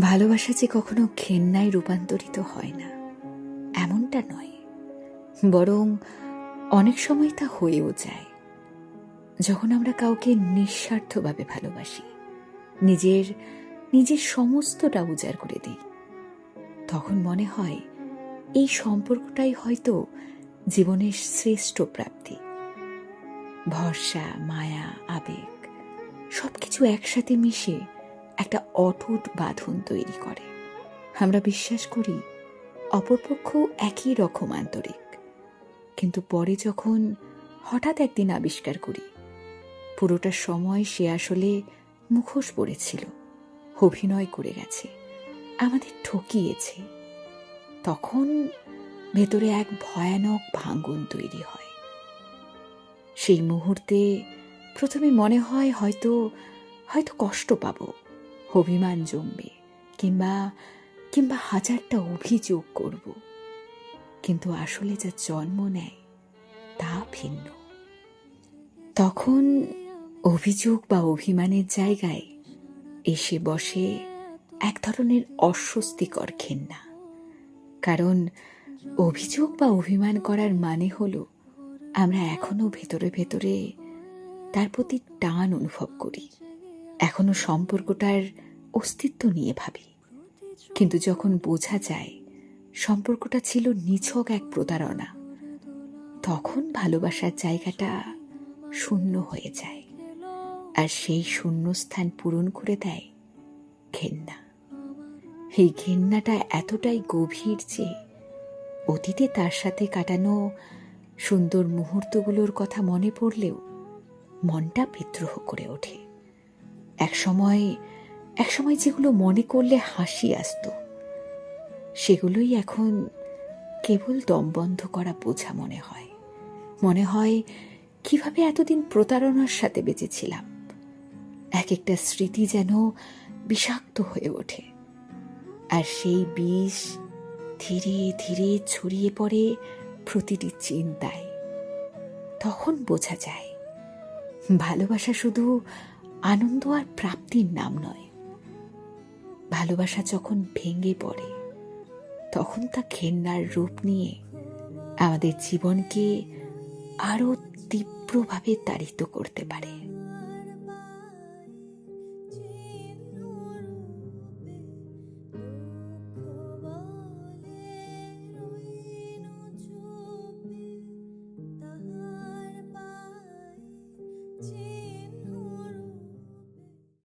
ভালোবাসা যে কখনো ঘেন্নায় রূপান্তরিত হয় না, এমনটা নয়। বরং অনেক সময় তা হয়েও যায়। যখন আমরা কাউকে নিঃস্বার্থভাবে ভালোবাসি, নিজের নিজের সমস্তটা উজাড় করে দিই, তখন মনে হয় এই সম্পর্কটাই হয়তো জীবনের শ্রেষ্ঠ প্রাপ্তি। ভরসা, মায়া, আবেগ, সবকিছু একসাথে মিশে একটা অটুট বাঁধন তৈরি করে। আমরা বিশ্বাস করি অপরপক্ষ একই রকম আন্তরিক। কিন্তু পরে যখন হঠাৎ একদিন আবিষ্কার করি, পুরোটা সময় সে আসলে মুখোশ পড়েছিল অভিনয় করে গেছে, আমাদের ঠকিয়েছে। তখন ভেতরে এক ভয়ানক ভাঙ্গন তৈরি হয়। সেই মুহূর্তে প্রথমে মনে হয় হয়তো হয়তো কষ্ট পাবো। অভিমান জমবে কিংবা কিংবা হাজারটা অভিযোগ করব। কিন্তু আসলে যা জন্ম নেয়, তা ভিন্ন। তখন অভিযোগ বা অভিমানের জায়গায় এসে বসে এক ধরনের অস্বস্তিকর ঘেন্না। কারণ অভিযোগ বা অভিমান করার মানে হলো, আমরা এখনও ভেতরে ভেতরে তার প্রতি টান অনুভব করি। এখনও সম্পর্কটার অস্তিত্ব নিয়ে ভাবি। কিন্তু যখন বোঝা যায়, সম্পর্কটা ছিল নিছক এক প্রতারণা, তখন ভালোবাসার জায়গাটা শূন্য হয়ে যায়। আর সেই শূন্যস্থান পূরণ করে দেয় ঘেন্না। এই ঘেন্নাটা এতটাই গভীর যে অতীতে তার সাথে কাটানো সুন্দর মুহূর্তগুলোর কথা মনে পড়লেও মনটা বিদ্রোহ করে ওঠে। এক সময় এক সময় যেগুলো মনে করলে হাসি আসতো, সেগুলোই এখন কেবল দম বন্ধ করা বোঝা মনে হয়। মনে হয় কীভাবে এতদিন প্রতারণার সাথে বেঁচেছিলাম। এক একটা স্মৃতি যেন বিষাক্ত হয়ে ওঠে। আর সেই বিষ ধীরে ধীরে ছড়িয়ে পড়ে প্রতিটি চিন্তায়। তখন বোঝা যায়, ভালোবাসা শুধু আনন্দ আর প্রাপ্তির নাম নয়। ভালোবাসা যখন ভেঙে পড়ে, তখন তা ঘেন্নার রূপ নিয়ে আমাদের জীবনকে আরও তীব্রভাবে তাড়িত করতে পারে।